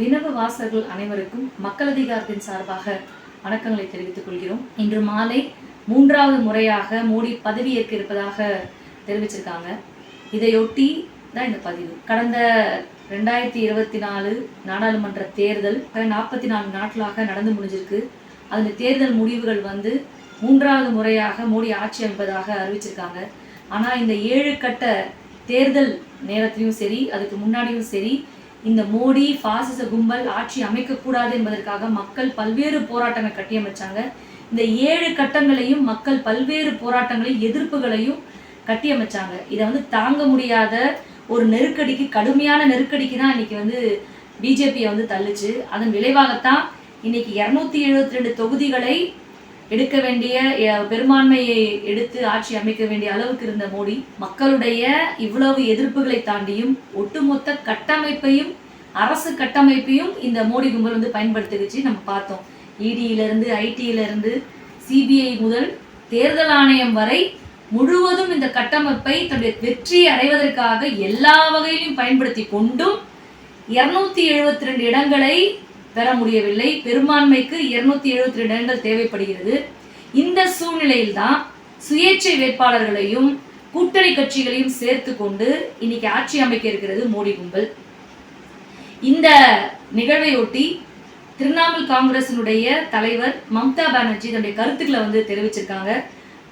வினவ வாசகர்கள் அனைவருக்கும் மக்கள் அதிகாரத்தின் சார்பாக வணக்கங்களை தெரிவித்துக் கொள்கிறோம். இன்று மாலை மூன்றாவது முறையாக மோடி பதவியேற்க இருப்பதாக தெரிவிச்சிருக்காங்க. இதையொட்டி தான் இந்த பதிவு. கடந்த ரெண்டாயிரத்தி இருபத்தி நாலு நாடாளுமன்ற தேர்தல் நாற்பத்தி நான்கு நாட்களாக நடந்து முடிஞ்சிருக்கு. அந்த தேர்தல் முடிவுகள் வந்து மூன்றாவது முறையாக மோடி ஆட்சி அமைப்பதாக அறிவிச்சிருக்காங்க. ஆனால் இந்த ஏழு கட்ட தேர்தல் நேரத்திலையும் சரி அதுக்கு முன்னாடியும் சரி இந்த மோடி பாசிச கும்பல் ஆட்சி அமைக்கக்கூடாது என்பதற்காக மக்கள் பல்வேறு போராட்டங்கள் கட்டியமைச்சாங்க. இந்த ஏழு கட்டங்களையும் மக்கள் பல்வேறு போராட்டங்களையும் எதிர்ப்புகளையும் கட்டியமைச்சாங்க. இதை வந்து தாங்க முடியாத ஒரு நெருக்கடிக்கு கடுமையான நெருக்கடிக்கு தான் இன்னைக்கு வந்து பிஜேபியை வந்து தள்ளுச்சு. அதன் விளைவாகத்தான் இன்னைக்கு இரநூத்தி எழுபத்தி ரெண்டு தொகுதிகளை எடுக்க வேண்டிய பெரும்பான்மையை எடுத்து ஆட்சி அமைக்க வேண்டிய அளவுக்கு இருந்த மோடி மக்களுடைய இவ்வளவு எதிர்ப்புகளை தாண்டியும் ஒட்டுமொத்த கட்டமைப்பையும் அரசு கட்டமைப்பையும் இந்த மோடி கும்பல் வந்து பயன்படுத்திக்கிச்சு நம்ம பார்த்தோம். இடியிலிருந்து இருந்து சிபிஐ முதல் தேர்தல் ஆணையம் வரை முழுவதும் இந்த கட்டமைப்பை தன்னுடைய வெற்றியை அடைவதற்காக எல்லா வகையிலும் பயன்படுத்தி கொண்டும் இருநூத்தி எழுபத்தி ரெண்டு இடங்களை பெற முடியவில்லை. பெரும்பான்மைக்கு இருநூத்தி எழுபத்தி ரெண்டு இடங்கள் தேவைப்படுகிறது. இந்த சூழ்நிலையில்தான் சுயேட்சை வேட்பாளர்களையும் கூட்டணி கட்சிகளையும் சேர்த்து கொண்டு இன்னைக்கு ஆட்சி அமைக்க இருக்கிறது மோடி கும்பல். இந்த நிகழ்வையொட்டி திரிணாமுல் காங்கிரசினுடைய தலைவர் மம்தா பானர்ஜி தன்னுடைய கருத்துக்களை வந்து தெரிவிச்சிருக்காங்க.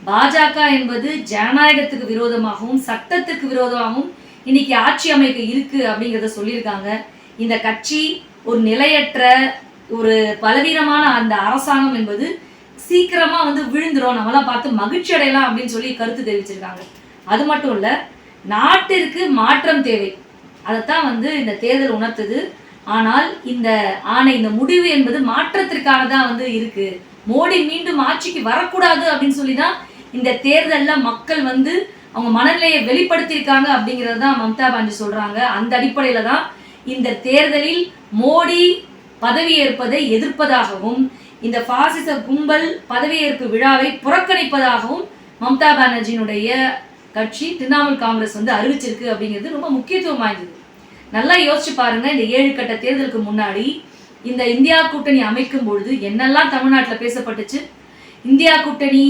பாஜக என்பது ஜனநாயகத்துக்கு விரோதமாகவும் சட்டத்துக்கு விரோதமாகவும் இன்னைக்கு ஆட்சி அமைக்க இருக்கு அப்படிங்கிறத சொல்லியிருக்காங்க. இந்த கட்சி ஒரு நிலையற்ற ஒரு பலவீனமான அந்த அரசாங்கம் என்பது சீக்கிரமா வந்து விழுந்துரும். நம்மளாம் பார்த்து மகிழ்ச்சி அடையலாம் அப்படின்னு சொல்லி கருத்து தெரிவிச்சிருக்காங்க. அது மட்டும் இல்ல நாட்டிற்கு மாற்றம் தேவை. அதைத்தான் வந்து இந்த தேர்தல் உணர்த்துது. ஆனால் இந்த ஆணை இந்த முடிவு என்பது மாற்றத்திற்கானதான் வந்து இருக்கு. மோடி மீண்டும் ஆட்சிக்கு வரக்கூடாது அப்படின்னு சொல்லி தான் இந்த தேர்தலில் மக்கள் வந்து அவங்க மனநிலையை வெளிப்படுத்தியிருக்காங்க அப்படிங்கிறது தான் மம்தா பாண்டி சொல்றாங்க. அந்த அடிப்படையில தான் இந்த தேர்தலில் மோடி பதவியேற்பதை எதிர்ப்பதாகவும் இந்த பாசிச கும்பல் பதவியேற்பு விழாவை புறக்கணிப்பதாகவும் மம்தா பானர்ஜியினுடைய கட்சி திரிணாமுல் காங்கிரஸ் வந்து அறிவிச்சிருக்கு அப்படிங்கிறது ரொம்ப முக்கியத்துவம் வாய்ந்தது. நல்லா யோசிச்சு பாருங்க இந்த ஏழு கட்ட தேர்தலுக்கு முன்னாடி இந்த இந்தியா கூட்டணி அமைக்கும் பொழுது என்னெல்லாம் தமிழ்நாட்டில் பேசப்பட்டுச்சு? இந்தியா கூட்டணி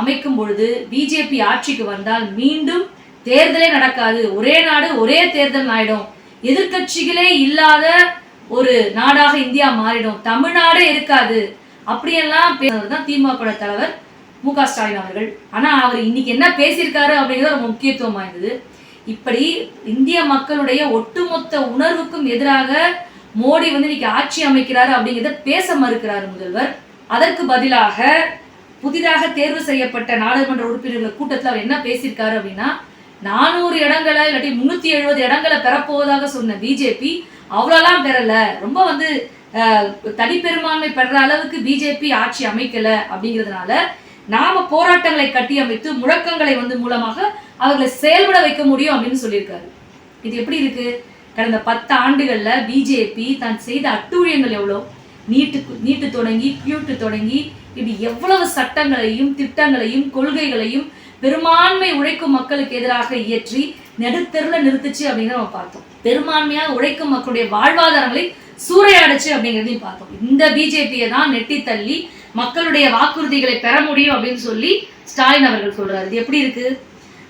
அமைக்கும் பொழுது பிஜேபி ஆட்சிக்கு வந்தால் மீண்டும் தேர்தலே நடக்காது. ஒரே நாடு ஒரே தேர்தல் ஆயிடும். எதிர்க்கட்சிகளே இல்லாத ஒரு நாடாக இந்தியா மாறிடும். தமிழ்நாடே இருக்காது. அப்படியெல்லாம் பேசுறது தான் திமுக தலைவர் மு க ஸ்டாலின் அவர்கள். ஆனா அவர் இன்னைக்கு என்ன பேசியிருக்காரு அப்படிங்கிறது ஒரு முக்கியத்துவம் வாய்ந்தது. இப்படி இந்திய மக்களுடைய ஒட்டுமொத்த உணர்வுக்கும் எதிராக மோடி வந்து இன்னைக்கு ஆட்சி அமைக்கிறாரு அப்படிங்கிறத பேச மறுக்கிறார் முதல்வர். அதற்கு பதிலாக புதிதாக தேர்வு செய்யப்பட்ட நாடாளுமன்ற உறுப்பினர்கள் கூட்டத்தில் அவர் என்ன பேசியிருக்காரு அப்படின்னா நானூறு இடங்களை இல்லாட்டி முன்னூத்தி எழுபது இடங்களை பெறப்போவதாக சொன்ன பிஜேபி அவ்வளோலாம் பெறல. ரொம்ப வந்து தனிப்பெரும்பான்மை பெற அளவுக்கு பிஜேபி ஆட்சி அமைக்கல அப்படிங்கிறதுனால நாம போராட்டங்களை கட்டியமைத்து முழக்கங்களை வந்து மூலமாக அவர்களை செயல்பட வைக்க முடியும் அப்படின்னு சொல்லியிருக்காரு. இது எப்படி இருக்கு? கடந்த பத்து ஆண்டுகள்ல பிஜேபி தான் செய்த அட்டூழியங்கள் எவ்வளோ? நீட்டு நீட்டு தொடங்கி கியூட்டு தொடங்கி இப்படி எவ்வளவு சட்டங்களையும் திட்டங்களையும் கொள்கைகளையும் பெரும்பான்மை உழைக்கும் மக்களுக்கு எதிராக இயற்றி நெடுத்தெருல நிறுத்துச்சு அப்படிங்கிறத நம்ம பார்த்தோம். பெரும்பான்மையாக உழைக்கும் மக்களுடைய வாழ்வாதாரங்களை சூறையாடுச்சு அப்படிங்கிறதையும் பார்த்தோம். இந்த பிஜேபியை தான் நெட்டி தள்ளி மக்களுடைய வாக்குறுதிகளை பெற முடியும் அப்படின்னு சொல்லி ஸ்டாலின் அவர்கள் சொல்றாரு. இது எப்படி இருக்கு?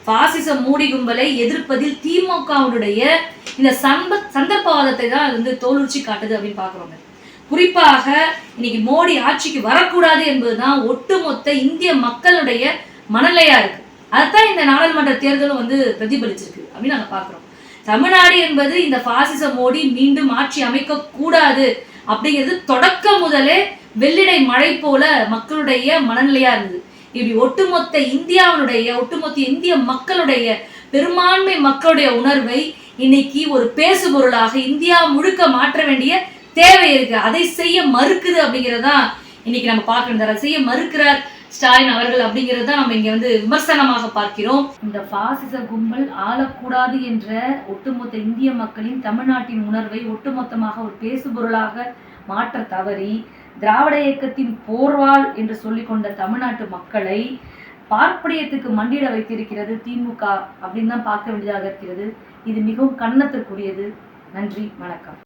பாசிச மூடி கும்பலை எதிர்ப்பதில் திமுகவுடைய இந்த சம்ப சந்தர்ப்பவாதத்தை தான் அது வந்து தோலுச்சி காட்டுது அப்படின்னு பாக்குறோங்க குறிப்பாக இன்னைக்கு மோடி ஆட்சிக்கு வரக்கூடாது என்பதுதான் ஒட்டுமொத்த இந்திய மக்களுடைய மனநிலையா இருக்கு. அதுதான் இந்த நாடாளுமன்ற தேர்தலும் வந்து பிரதிபலிச்சிருக்கு அப்படின்னு நாங்கள் பார்க்குறோம் தமிழ்நாடு என்பது இந்த பாசிச மோடி மீண்டும் ஆட்சி அமைக்க கூடாது அப்படிங்கிறது தொடக்கம் முதலே வெள்ளிடை மழை போல மக்களுடைய மனநிலையா இருந்தது. இப்படி ஒட்டுமொத்த இந்தியாவினுடைய ஒட்டுமொத்த இந்திய மக்களுடைய பெரும்பான்மை மக்களுடைய உணர்வை இன்னைக்கு ஒரு பேசு பொருளாக இந்தியா முழுக்க மாற்ற வேண்டிய தேவை இருக்கு. அதை செய்ய மறுக்குது அப்படிங்கறதுதான் இன்னைக்கு நம்ம பார்க்கணும். அதை செய்ய மறுக்கிறார் ஸ்டாலின் அவர்கள் அப்படிங்கிறது தான் நம்ம இங்க வந்து விமர்சனமாக பார்க்கிறோம். இந்த பாசிச கும்பல் ஆளக்கூடாது என்ற ஒட்டுமொத்த இந்திய மக்களின் தமிழ்நாட்டின் உணர்வை ஒட்டுமொத்தமாக ஒரு பேசுபொருளாக மாற்ற தவறி திராவிட இயக்கத்தின் போர்வால் என்று சொல்லிக்கொண்ட தமிழ்நாட்டு மக்களை பார்ப்பனியத்துக்கு மண்டியிட வைத்திருக்கிறது திமுக அப்படின்னு தான் பார்க்க வேண்டியதாக இருக்கிறது. இது மிகவும் கன்னத்திற்குரியது நன்றி வணக்கம்.